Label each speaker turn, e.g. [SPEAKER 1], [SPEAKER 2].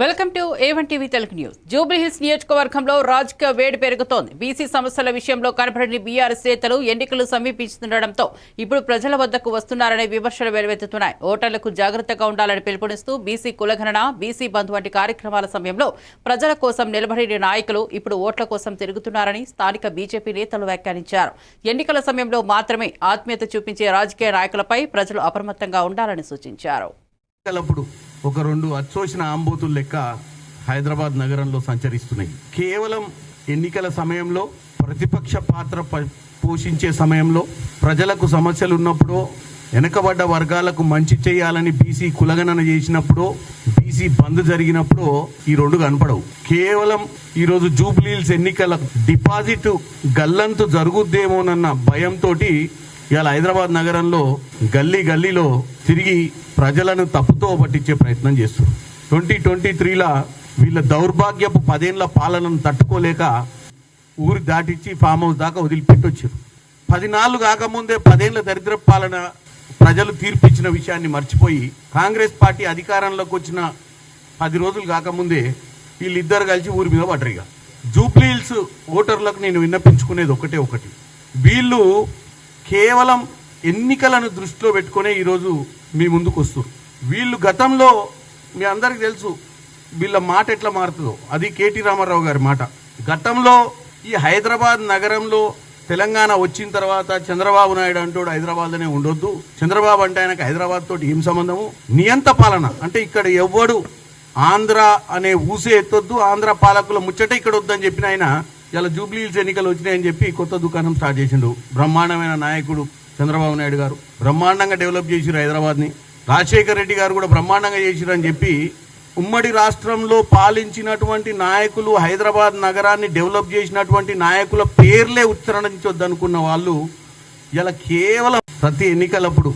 [SPEAKER 1] Welcome to A one TV Telugu news Jubilee Hills నియోజకవర్గంలో రాజకీయ వేడి పెరుగుతోంది. బీసీ సమస్యల విషయంలో కనపడని బీఆర్ఎస్ నేతలు ఎన్నికలు సమీపిస్తుండటంతో ఇప్పుడు ప్రజల వద్దకు వస్తున్నారనే విమర్శలు వెలువెత్తుతున్నాయి. ఓటర్లకు జాగ్రత్తగా ఉండాలని పిలుపునిస్తూ బీసీ కులగణన బీసీ బంధు వంటి కార్యక్రమాల సమయంలో ప్రజల కోసం నిలబడిన నాయకులు ఇప్పుడు ఓట్ల కోసం తిరుగుతున్నారని స్థానిక బీజేపీ నేతలు వ్యాఖ్యానించారు. ఎన్నికల సమయంలో మాత్రమే ఆత్మీయత చూపించే రాజకీయ నాయకులపై ప్రజలు అప్రమత్తంగా ఉండాలని సూచించారు.
[SPEAKER 2] ఒక రెండు అచ్చోసిన ఆంబోతులు లెక్క హైదరాబాద్ నగరంలో సంచరిస్తున్నాయి. కేవలం ఎన్నికల సమయంలో ప్రతిపక్ష పాత్ర పోషించే సమయంలో ప్రజలకు సమస్యలు ఉన్నప్పుడు వెనకబడ్డ వర్గాలకు మంచి చేయాలని బీసీ కులగణన చేసినప్పుడు బీసీ బంద్ జరిగినప్పుడు ఈ రెండు కనపడవు. కేవలం ఈరోజు జూబ్లీల్స్ ఎన్నికల డిపాజిట్ గల్లంతు జరుగుద్దేమోనన్న భయంతో ఇవాళ హైదరాబాద్ నగరంలో గల్లీ గల్లీలో తిరిగి ప్రజలను తప్పుతో పట్టించే ప్రయత్నం చేస్తున్నారు. ట్వంటీ ట్వంటీ త్రీలో వీళ్ళ దౌర్భాగ్యపు పదేళ్ళ పాలనను తట్టుకోలేక ఊరి దాటించి ఫామ్ హౌస్ దాకా వదిలిపెట్టొచ్చారు. పది నాళ్ళు కాకముందే పదేళ్ళ దరిద్ర పాలన ప్రజలు తీర్పిచ్చిన విషయాన్ని మర్చిపోయి కాంగ్రెస్ పార్టీ అధికారంలోకి వచ్చిన పది రోజులు కాకముందే వీళ్ళిద్దరు కలిసి ఊరి మీద పడ్డరు ఇక. జూబ్లీహిల్స్ ఓటర్లకు నేను విన్నపించుకునేది ఒకటే ఒకటి. వీళ్ళు కేవలం ఎన్నికలను దృష్టిలో పెట్టుకునే ఈరోజు మీ ముందుకు వస్తారు వీళ్ళు గతంలో మీ అందరికి తెలుసు వీళ్ళ మాట ఎట్లా మారుతుందో. అది కేటీ రామారావు గారి మాట. గతంలో ఈ హైదరాబాద్ నగరంలో తెలంగాణ వచ్చిన తర్వాత చంద్రబాబు నాయుడు అంటోడు హైదరాబాద్లోనే ఉండొద్దు. చంద్రబాబు అంటే ఆయనకు హైదరాబాద్ తోటి ఏం సంబంధము? నియంత పాలన. అంటే ఇక్కడ ఎవ్వడు ఆంధ్ర అనే ఊసే ఎత్తొద్దు. ఆంధ్ర పాలకుల ముచ్చట ఇక్కడ వద్దని చెప్పిన ఆయన ఇలా జూబ్లీహిల్స్ ఎన్నికలు వచ్చినాయని చెప్పి కొత్త దుకాణం స్టార్ట్ చేసిండు. బ్రహ్మాండమైన నాయకుడు చంద్రబాబు నాయుడు గారు. బ్రహ్మాండంగా డెవలప్ చేసిరు హైదరాబాద్ని. రాజశేఖర రెడ్డి గారు కూడా బ్రహ్మాండంగా చేసిరు అని చెప్పి ఉమ్మడి రాష్ట్రంలో పాలించినటువంటి నాయకులు హైదరాబాద్ నగరాన్ని డెవలప్ చేసినటువంటి నాయకుల పేర్లే ఉచ్చరించొద్దనుకున్న వాళ్ళు ఇలా కేవలం ప్రతి ఎన్నికలప్పుడు